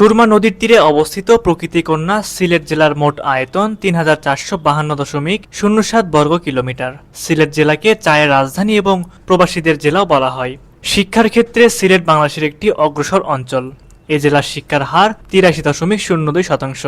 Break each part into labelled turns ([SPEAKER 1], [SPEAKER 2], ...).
[SPEAKER 1] সুরমা নদীর তীরে অবস্থিত প্রকৃতিকন্যা সিলেট জেলার মোট আয়তন তিন হাজার চারশো বাহান্ন দশমিক শূন্য সাত বর্গ কিলোমিটার। সিলেট জেলাকে চায়ের রাজধানী এবং প্রবাসীদের জেলাও বলা হয়। শিক্ষার ক্ষেত্রে সিলেট বাংলাদেশের একটি অগ্রসর অঞ্চল। এ জেলার শিক্ষার হার তিরাশি দশমিক শূন্য দুই শতাংশ।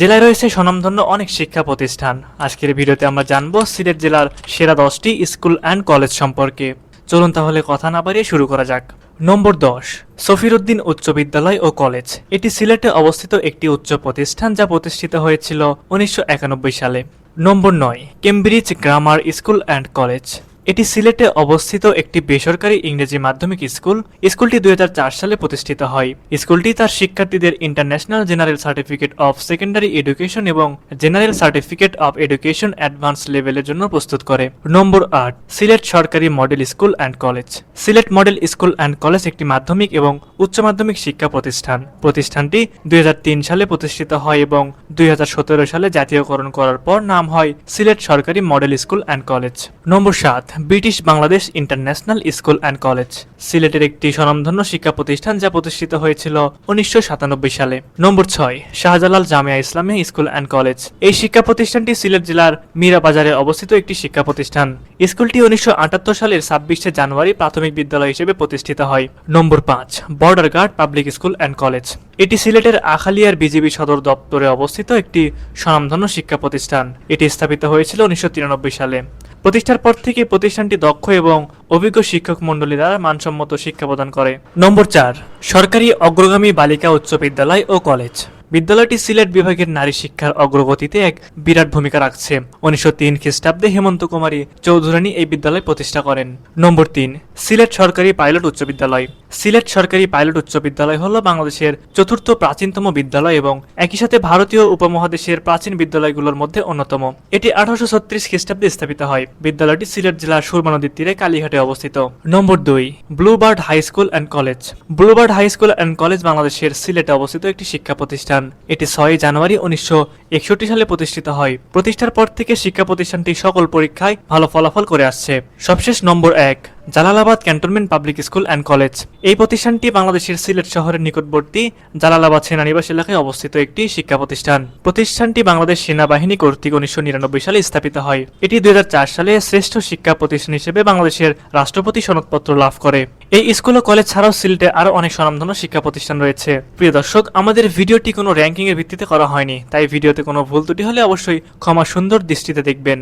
[SPEAKER 1] জেলায় রয়েছে স্বনামধন্য অনেক শিক্ষা প্রতিষ্ঠান। আজকের ভিডিওতে আমরা জানব সিলেট জেলার সেরা দশটি স্কুল অ্যান্ড কলেজ সম্পর্কে। চলুন তাহলে কথা না বাড়িয়ে শুরু করা যাক। নম্বর দশ, সফিরুদ্দিন উচ্চ বিদ্যালয় ও কলেজ। এটি সিলেটে অবস্থিত একটি উচ্চ প্রতিষ্ঠান যা প্রতিষ্ঠিত হয়েছিল উনিশশো একানব্বই সালে। নম্বর নয়, Cambridge grammar school and college. এটি সিলেটে অবস্থিত একটি বেসরকারি ইংরেজি মাধ্যমিক স্কুল। স্কুলটি দুই হাজার চার সালে প্রতিষ্ঠিত হয়। স্কুলটি তার শিক্ষার্থীদের international general certificate of secondary education এবং general certificate of education advance লেভেলের জন্য প্রস্তুত করে। নম্বর আট, সিলেট সরকারি model school and college. Sylhet model school and college একটি মাধ্যমিক এবং উচ্চ মাধ্যমিক শিক্ষা প্রতিষ্ঠান। প্রতিষ্ঠানটি দুই হাজার তিন সালে প্রতিষ্ঠিত হয় এবং দুই হাজার সতেরো সালে জাতীয়করণ করার পর নাম হয় সিলেট সরকারি মডেল স্কুল অ্যান্ড কলেজ। নম্বর সাত British Bangladesh international school and college. সিলেটের একটি স্বনামধন্য শিক্ষা প্রতিষ্ঠান যা প্রতিষ্ঠিত হয়েছিল উনিশশো সাতানব্বই সালে। নম্বর ছয়, শাহজালাল জামিয়া ইসলামী স্কুল অ্যান্ড কলেজ। এই শিক্ষা প্রতিষ্ঠানটি সিলেট জেলার মীরাবাজারে অবস্থিত একটি শিক্ষা প্রতিষ্ঠান। স্কুলটি উনিশশো আটাত্তর সালের ছাব্বিশে জানুয়ারি প্রাথমিক বিদ্যালয় হিসেবে প্রতিষ্ঠিত হয়। নম্বর পাঁচ, border guard public school and college. এটি সিলেটের আখালিয়ার বিজিবি সদর দপ্তরে অবস্থিত একটি স্বনামধন্য শিক্ষা প্রতিষ্ঠান। এটি স্থাপিত হয়েছিল উনিশশো তিরানব্বই সালে। প্রতিষ্ঠার পর থেকে প্রতিষ্ঠানটি দক্ষ এবং অভিজ্ঞ শিক্ষক মণ্ডলী দ্বারা মানসম্মত শিক্ষা প্রদান করে। নম্বর চার, সরকারি অগ্রগামী বালিকা উচ্চ বিদ্যালয় ও কলেজ। বিদ্যালয়টি সিলেট বিভাগের নারী শিক্ষার অগ্রগতিতে এক বিরাট ভূমিকা রাখছে। উনিশশো তিন খ্রিস্টাব্দে হেমন্ত কুমারী চৌধুরানী এই বিদ্যালয় প্রতিষ্ঠা করেন। নম্বর তিন, সিলেট সরকারি পাইলট উচ্চ বিদ্যালয়। সিলেট সরকারি পাইলট উচ্চ বিদ্যালয় হল বাংলাদেশের চতুর্থ প্রাচীনতম বিদ্যালয় এবং একই সাথে ভারতীয় উপমহাদেশের প্রাচীন বিদ্যালয়গুলোর মধ্যে অন্যতম। এটি আঠারোশো ছত্রিশ খ্রিস্টাব্দে স্থাপিত হয়। বিদ্যালয়টি সিলেট জেলার সুরমা নদীর তীরে কালীঘাটে অবস্থিত। নম্বর দুই, Bluebird high school and college. Bluebird high school and college বাংলাদেশের সিলেটে অবস্থিত একটি শিক্ষা প্রতিষ্ঠান। এটি ছয় জানুয়ারি উনিশশো একষট্টি সালে প্রতিষ্ঠিত হয়। প্রতিষ্ঠার পর থেকে শিক্ষা প্রতিষ্ঠানটি সকল পরীক্ষায় ভালো ফলাফল করে আসছে। সবশেষ নম্বর এক। Jalalabad cantonment public school and college. এই প্রতিষ্ঠানটি বাংলাদেশের সিলেট শহরের নিকটবর্তী জালালাবাদ সেনানিবাস এলাকায় অবস্থিত একটি শিক্ষা প্রতিষ্ঠান। প্রতিষ্ঠানটি বাংলাদেশ সেনাবাহিনী কর্তৃক উনিশশো নিরানব্বই সালে স্থাপিত হয়। এটি দুই হাজার চার সালে শ্রেষ্ঠ শিক্ষা প্রতিষ্ঠান হিসেবে বাংলাদেশের রাষ্ট্রপতি সনদপত্র লাভ করে। এই স্কুল ও কলেজ ছাড়াও সিলেটে আরও অনেক স্বনামধন্য শিক্ষা প্রতিষ্ঠান রয়েছে। প্রিয় দর্শক, আমাদের ভিডিওটি কোনো র্যাঙ্কিংয়ের ভিত্তিতে করা হয়নি, তাই ভিডিওতে কোনো ভুল ত্রুটি হলে অবশ্যই ক্ষমা সুন্দর দৃষ্টিতে দেখবেন।